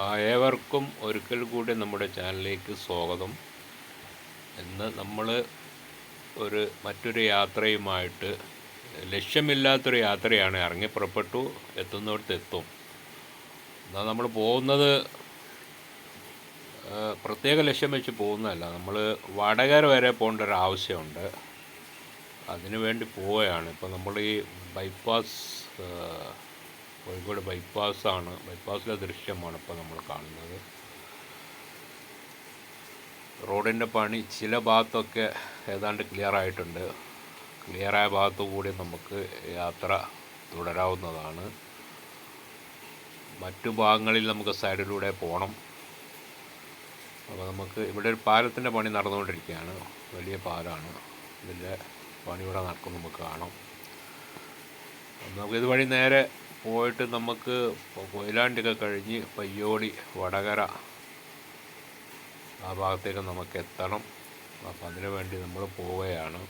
ഏവർക്കും ഒരിക്കൽ കൂടി നമ്മുടെ ചാനലിലേക്ക് സ്വാഗതം. ഇന്ന് നമ്മൾ ഒരു മറ്റൊരു യാത്രയുമായിട്ട് ലക്ഷ്യമില്ലാത്തൊരു യാത്രയാണ്. ഇറങ്ങി പുറപ്പെട്ടു എത്തുന്നിടത്ത് എത്തും. എന്നാൽ നമ്മൾ പോകുന്നത് പ്രത്യേക ലക്ഷ്യം വെച്ച് പോകുന്നതല്ല. നമ്മൾ വടകര വരെ പോകേണ്ട ഒരു ആവശ്യമുണ്ട്. അതിനു വേണ്ടി പോവുകയാണ്. ഇപ്പോൾ നമ്മൾ ഈ ബൈപ്പാസ് കോഴിക്കോട് ബൈപ്പാസാണ്. ബൈപ്പാസിലെ ദൃശ്യമാണ് ഇപ്പോൾ നമ്മൾ കാണുന്നത്. റോഡിന്റെ പണി ചില ഭാഗത്തൊക്കെ ഏതാണ്ട് ക്ലിയർ ആയിട്ടുണ്ട്. ക്ലിയറായ ഭാഗത്തു കൂടി നമുക്ക് യാത്ര തുടരാവുന്നതാണ്. മറ്റു ഭാഗങ്ങളിൽ നമുക്ക് സൈഡിലൂടെ പോകണം അപ്പോൾ നമുക്ക് ഇവിടെ ഒരു പാലത്തിന്റെ പണി നടന്നുകൊണ്ടിരിക്കുകയാണ്. വലിയ പാലമാണ് ഇതിന്റെ പണി ഇവിടെ നടക്കും നമുക്ക് കാണാം. നമുക്ക് ഇതുവഴി നേരെ പോയിട്ട് നമുക്ക് കൊയിലാണ്ടിയൊക്കെ കഴിഞ്ഞ് പയ്യോടി വടകര ആ ഭാഗത്തേക്ക് നമുക്ക് എത്തണം. അപ്പം അതിനു വേണ്ടി നമ്മൾ പോവുകയാണ്.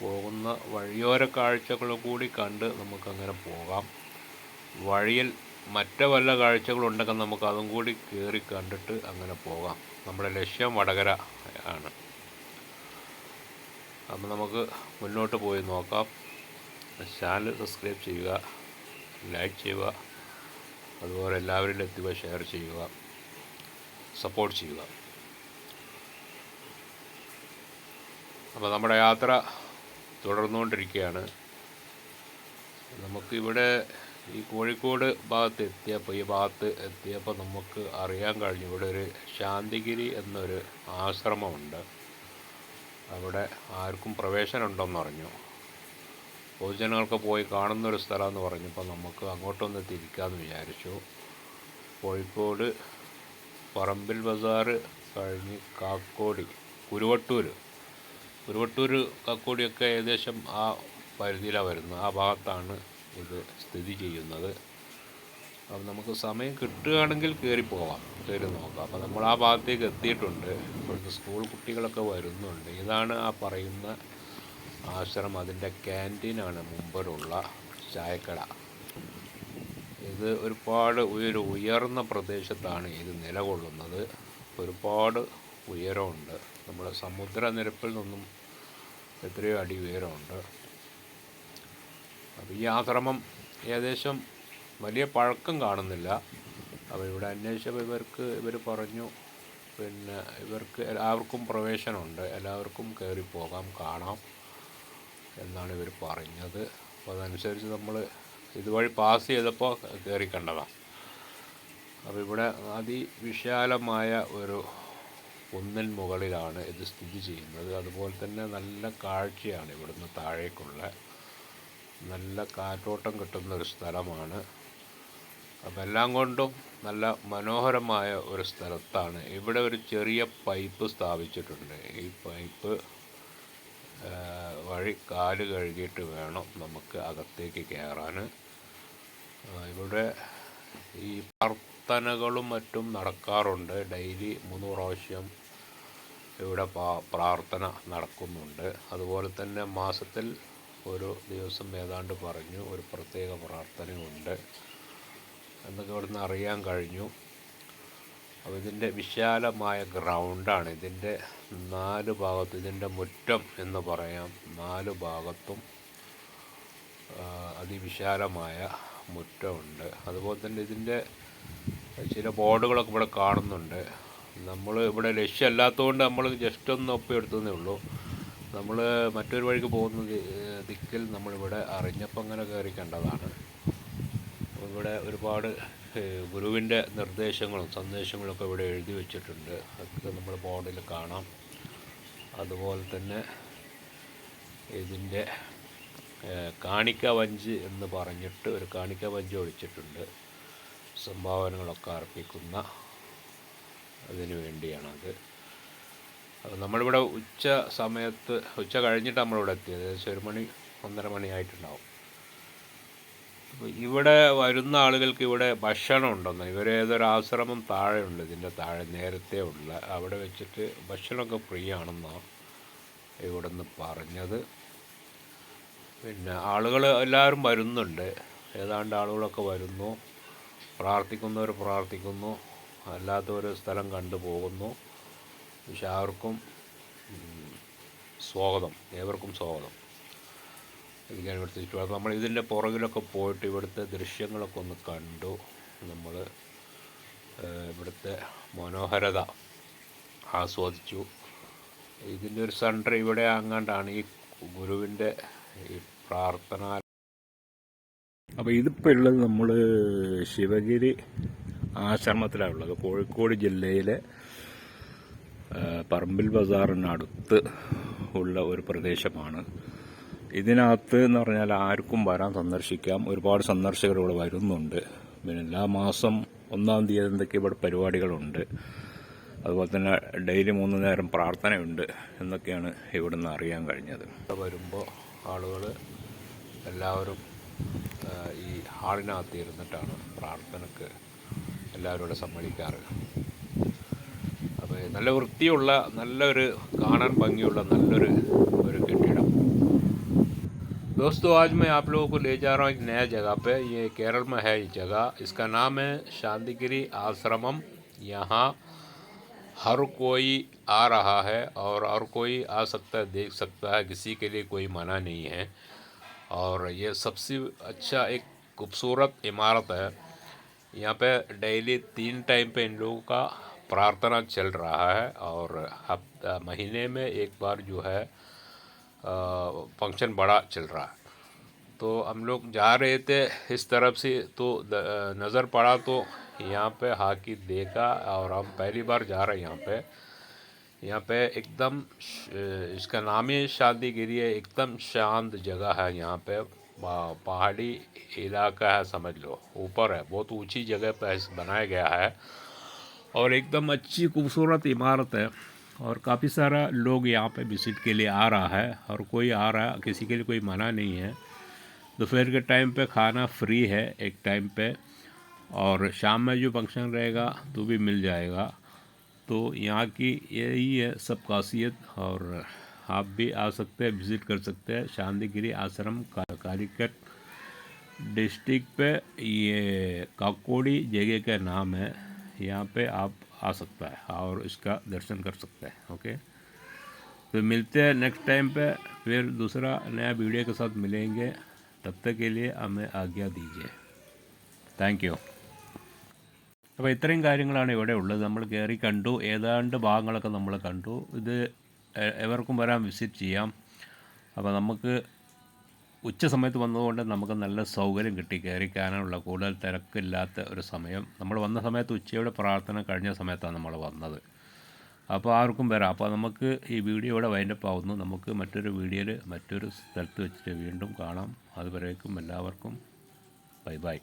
പോകുന്ന വഴിയോര കാഴ്ചകൾ കൂടി കണ്ട് നമുക്കങ്ങനെ പോകാം. വഴിയിൽ മറ്റു വല്ല കാഴ്ചകളുണ്ടെങ്കിൽ നമുക്ക് അതും കൂടി കയറി കണ്ടിട്ട് അങ്ങനെ പോകാം. നമ്മുടെ ലക്ഷ്യം വടകര ആണ്. അപ്പം നമുക്ക് മുന്നോട്ട് പോയി നോക്കാം. ചാനൽ സബ്സ്ക്രൈബ് ചെയ്യുക. ലൈക്ക് ചെയ്യുക. അതുപോലെ എല്ലാവരിലും എത്തുക ഷെയർ ചെയ്യുക സപ്പോർട്ട് ചെയ്യുക. അപ്പോൾ നമ്മുടെ യാത്ര തുടർന്നുകൊണ്ടിരിക്കുകയാണ്. നമുക്കിവിടെ ഈ കോഴിക്കോട് ഭാഗത്ത് എത്തിയപ്പോൾ ഈ ഭാഗത്ത് എത്തിയപ്പോൾ നമുക്ക് അറിയാൻ കഴിഞ്ഞു. ഇവിടെ ഒരു ശാന്തിഗിരി എന്നൊരു ആശ്രമമുണ്ട്. അവിടെ ആർക്കും പ്രവേശനം ഉണ്ടെന്ന് പറഞ്ഞു പൊതുജനങ്ങൾക്ക് പോയി കാണുന്നൊരു സ്ഥലമെന്ന് പറഞ്ഞപ്പോൾ നമുക്ക് അങ്ങോട്ടൊന്ന് തിരിക്കാമെന്ന് വിചാരിച്ചു. കോഴിക്കോട് പറമ്പിൽ ബസാർ കഴിഞ്ഞ് കാക്കോടി കുരുവട്ടൂർ കുരുവട്ടൂർ കാക്കോടിയൊക്കെ ഏകദേശം ആ പരിധിയിലാണ് വരുന്നത്. ആ ഭാഗത്താണ് ഇത് സ്ഥിതി ചെയ്യുന്നത്. അപ്പം നമുക്ക് സമയം കിട്ടുകയാണെങ്കിൽ കയറി പോവാം കയറി നോക്കാം. അപ്പോൾ നമ്മൾ ആ ഭാഗത്തേക്ക് എത്തിയിട്ടുണ്ട്. ഇവിടുത്തെ സ്കൂൾ കുട്ടികളൊക്കെ വരുന്നുണ്ട്. ഇതാണ് ആ പറയുന്ന ആശ്രമം. അതിന്റെ ക്യാന്റീനാണ് മുമ്പിലുള്ള ചായക്കട. ഇത് ഒരുപാട് ഒരു ഉയർന്ന പ്രദേശത്താണ് ഇത് നിലകൊള്ളുന്നത്. ഒരുപാട് ഉയരമുണ്ട്. നമ്മുടെ സമുദ്രനിരപ്പിൽ നിന്നും എത്രയോ അടി ഉയരമുണ്ട്. അപ്പോൾ ഈ ആശ്രമം ഏകദേശം വലിയ പഴക്കം കാണുന്നില്ല. അപ്പോൾ ഇവിടെ അന്വേഷിച്ചപ്പോൾ ഇവർക്ക് ഇവർ പറഞ്ഞു പിന്നെ ഇവർക്ക് എല്ലാവർക്കും പ്രവേശനമുണ്ട്. എല്ലാവർക്കും കയറി പോകാം കാണാം. എന്നാണ് ഇവർ പറഞ്ഞത്. അപ്പോൾ അതനുസരിച്ച് നമ്മൾ ഇതുവഴി പാസ് ചെയ്തപ്പോൾ കയറി കണ്ടതാണ് അപ്പോൾ ഇവിടെ അതിവിശാലമായ ഒരു കുന്നിൻ മുകളിലാണ് ഇത് സ്ഥിതി ചെയ്യുന്നത്. അതുപോലെ തന്നെ നല്ല കാഴ്ചയാണ് ഇവിടുന്ന് താഴേക്കുള്ള. നല്ല കാറ്റോട്ടം കിട്ടുന്ന ഒരു സ്ഥലമാണ്. അപ്പം എല്ലാം കൊണ്ടും നല്ല മനോഹരമായ ഒരു സ്ഥലത്താണ്. ഇവിടെ ഒരു ചെറിയ പൈപ്പ് സ്ഥാപിച്ചിട്ടുണ്ട്. ഈ പൈപ്പ് വഴി കാൽ കഴുകിയിട്ട് വേണം നമുക്ക് അകത്തേക്ക് കയറാൻ. ഇവിടെ ഈ പ്രാർത്ഥനകളും മറ്റും നടക്കാറുണ്ട്. ഡെയിലി മൂന്ന് പ്രാവശ്യം ഇവിടെ പ്രാർത്ഥന നടക്കുന്നുണ്ട്. അതുപോലെ തന്നെ മാസത്തിൽ ഒരു ദിവസം ഏതാണ്ട് പറഞ്ഞു ഒരു പ്രത്യേക പ്രാർത്ഥനയുണ്ട്. എന്നൊക്കെ ഇവിടുന്ന് അറിയാൻ കഴിഞ്ഞു. അപ്പോൾ ഇതിന്റെ വിശാലമായ ഗ്രൗണ്ടാണ് ഇതിന്റെ നാല് ഭാഗത്തും ഇതിന്റെ മുറ്റം എന്ന് പറയാം. നാല് ഭാഗത്തും അതിവിശാലമായ മുറ്റമുണ്ട്. അതുപോലെ തന്നെ ഇതിന്റെ ചില ബോർഡുകളൊക്കെ ഇവിടെ കാണുന്നുണ്ട്. നമ്മൾ ഇവിടെ ലക്ഷ്യമല്ലാത്തതുകൊണ്ട് നമ്മൾ ജസ്റ്റ് ഒന്ന് ഒപ്പിയെടുത്തതേ ഉള്ളൂ. നമ്മൾ മറ്റൊരു വഴിക്ക് പോകുന്ന ദിക്കിൽ നമ്മളിവിടെ അറിഞ്ഞപ്പോൾ അങ്ങനെ കയറി കണ്ടതാണ്. ഇവിടെ ഒരുപാട് ഗുരുവിന്റെ നിർദ്ദേശങ്ങളും സന്ദേശങ്ങളൊക്കെ ഇവിടെ എഴുതി വെച്ചിട്ടുണ്ട്. അതൊക്കെ നമ്മൾ ബോർഡിൽ കാണാം. അതുപോലെ തന്നെ ഇതിന്റെ കാണിക്ക വഞ്ച് എന്ന് പറഞ്ഞിട്ട് ഒരു കാണിക്ക വഞ്ച് ഒഴിച്ചിട്ടുണ്ട്. സംഭാവനകളൊക്കെ അർപ്പിക്കുന്ന അതിനു വേണ്ടിയാണത് അപ്പോൾ നമ്മളിവിടെ ഉച്ച സമയത്ത് ഉച്ച കഴിഞ്ഞിട്ട് നമ്മളിവിടെ എത്തിയത്. ഏകദേശം ഒരു മണി ഒന്നര മണി ആയിട്ടുണ്ടാവും അപ്പോൾ ഇവിടെ വരുന്ന ആളുകൾക്ക് ഇവിടെ ഭക്ഷണം ഉണ്ടെന്ന്. ഇവർ ഏതൊരു ആശ്രമം താഴെയുണ്ട് ഇതിന്റെ താഴെ നേരത്തെ ഉള്ള അവിടെ വെച്ചിട്ട് ഭക്ഷണമൊക്കെ ഫ്രീ ആണെന്നാണ് ഇവിടെ നിന്ന് പറഞ്ഞത്. പിന്നെ ആളുകൾ എല്ലാവരും വരുന്നുണ്ട്. ഏതാണ്ട് ആളുകളൊക്കെ വരുന്നു. പ്രാർത്ഥിക്കുന്നവർ പ്രാർത്ഥിക്കുന്നു. അല്ലാത്തവർ സ്ഥലം കണ്ടു പോകുന്നു. പക്ഷെ ആർക്കും സ്വാഗതം. ഏവർക്കും സ്വാഗതം. ഇതൊക്കെയാണ് ഇവിടുത്തെ ചുറ്റുപാട് നമ്മൾ ഇതിന്റെ പുറകിലൊക്കെ പോയിട്ട് ഇവിടുത്തെ ദൃശ്യങ്ങളൊക്കെ ഒന്ന് കണ്ടു. നമ്മൾ ഇവിടുത്തെ മനോഹരത ആസ്വദിച്ചു. ഇതിന്റെ ഒരു സെന്റർ ഇവിടെ അങ്ങാണ്ടാണ് ഈ ഗുരുവിന്റെ ഈ പ്രാർത്ഥന അപ്പോൾ ഇതിപ്പോൾ ഉള്ളത് നമ്മൾ ശിവഗിരി ആശ്രമത്തിലാണ് ഉള്ളത്. കോഴിക്കോട് ജില്ലയിലെ പറമ്പിൽ ബസാറിനടുത്ത് ഉള്ള ഒരു പ്രദേശമാണ്. ഇതിനകത്ത് എന്ന് പറഞ്ഞാൽ ആർക്കും വരാൻ സന്ദർശിക്കാം. ഒരുപാട് സന്ദർശകർ ഇവിടെ വരുന്നുണ്ട്. പിന്നെ എല്ലാ മാസം ഒന്നാം തീയതി എന്തൊക്കെ ഇവിടെ പരിപാടികളുണ്ട്. അതുപോലെ തന്നെ ഡെയിലി മൂന്ന് നേരം പ്രാർത്ഥനയുണ്ട് എന്നൊക്കെയാണ് ഇവിടെ നിന്ന് അറിയാൻ കഴിഞ്ഞത്. ഇവിടെ വരുമ്പോൾ ആളുകൾ എല്ലാവരും ഈ ഹാളിനകത്ത് ഇരുന്നിട്ടാണ് പ്രാർത്ഥനക്ക് എല്ലാവരും ഇവിടെ സമ്മതിക്കാറ്. അപ്പോൾ നല്ല വൃത്തിയുള്ള നല്ലൊരു കാണാൻ ഭംഗിയുള്ള നല്ലൊരു ഒരു കെട്ടിടം दोस्तों, आज मैं आप लोगों को ले जा रहा हूँ एक नया जगह पे। ये केरल में है ये जगह। इसका नाम है शांतिगिरी आश्रमम। यहाँ हर कोई आ रहा है और हर कोई आ सकता है, देख सकता है। किसी के लिए कोई मना नहीं है। और ये सबसे अच्छा एक खूबसूरत इमारत है। यहाँ पे डेली तीन टाइम पे इन लोगों का प्रार्थना चल रहा है। और हफ़्ता, महीने में एक बार जो है फ़ंक्शन बड़ा चल रहा है। तो हम लोग जा रहे थे इस तरफ़ से तो नज़र पड़ा तो यहाँ पे हाकी देखा और हम पहली बार जा रहे हैं यहाँ पे। यहाँ पे एकदम इसका नाम ही शांतिगिरी है एकदम शांत जगह है यहाँ पे, पहाड़ी इलाका है, समझ लो, ऊपर है। बहुत ऊँची जगह पे इस- बनाया गया है और एकदम अच्छी खूबसूरत इमारत है। और काफ़ी सारा लोग यहाँ पे विज़िट के लिए आ रहा है और कोई आ रहा, किसी के लिए कोई मना नहीं है। दोपहर के टाइम पे खाना फ्री है एक टाइम पे और शाम में जो फ़ंक्शन रहेगा तो भी मिल जाएगा। तो यहाँ की यही है सब खासियत और आप भी आ सकते हैं विज़िट कर सकते हैं। शांतिगिरी आश्रम का कालीकट डिस्ट्रिक्ट पे ये काकोड़ी जगह का नाम है। यहाँ पे आप आ सकता है और इसका दर्शन कर सकते हैं ओके तो मिलते हैं नेक्स्ट टाइम पे फिर दूसरा नया वीडियो के साथ मिलेंगे तब तक के लिए हमें आज्ञा दीजिए താങ്ക് യു അപ്പോൾ ഇത്രയും കാര്യങ്ങളാണ് ഇവിടെ ഉള്ളത് നമ്മൾ കയറി കണ്ടു ഏതാണ്ട് ഭാഗങ്ങളൊക്കെ നമ്മൾ കണ്ടു ഇത് എ- എവർക്കും വരാൻ വിസിറ്റ് ചെയ്യാം അപ്പോൾ നമുക്ക് ഉച്ച സമയത്ത് വന്നതുകൊണ്ട് നമുക്ക് നല്ല സൗകര്യം കിട്ടി. കയറി കയറാനുള്ള കൂടുതൽ തിരക്കില്ലാത്ത ഒരു സമയം. നമ്മൾ വന്ന സമയത്ത് ഉച്ചയുടെ പ്രാർത്ഥന കഴിഞ്ഞ സമയത്താണ് നമ്മൾ വന്നത്. അപ്പോൾ ആർക്കും വരാം. അപ്പോൾ നമുക്ക് ഈ വീഡിയോ ഇവിടെ വൈൻഡപ്പ് ആവുന്നു. നമുക്ക് മറ്റൊരു വീഡിയോയിൽ മറ്റൊരു സ്ഥലത്ത് വെച്ചിട്ട് വീണ്ടും കാണാം. അതുവരേക്കും എല്ലാവർക്കും ബൈ ബൈ.